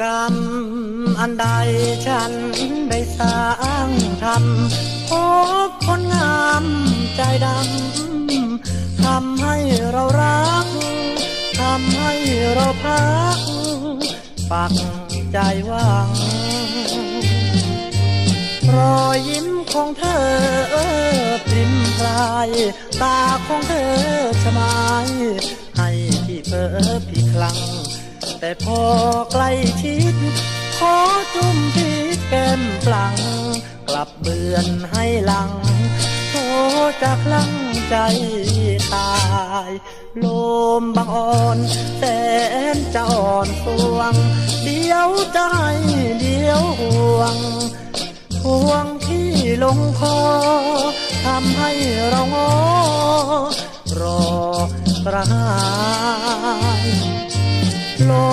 กรรมอันใดฉันได้สร้างทำพบคนงามใจดำทำให้เรารักทำให้เราพัก ปักใจหวัง รอยยิ้มของเธอพริมพลาย ตาของเธอชมาย ให้พี่เพ้อพี่คลัง แต่พอใกล้ชิด ขอจุ่มที่แก้มปลัง กลับเบือนให้หลังโทจากลังใจตาย ลมบางอ่อนแสนจะอ่อนสวง เดียวใจเดียวห่วงห่วงที่ลงคอทำให้เรางอรอกระหายลม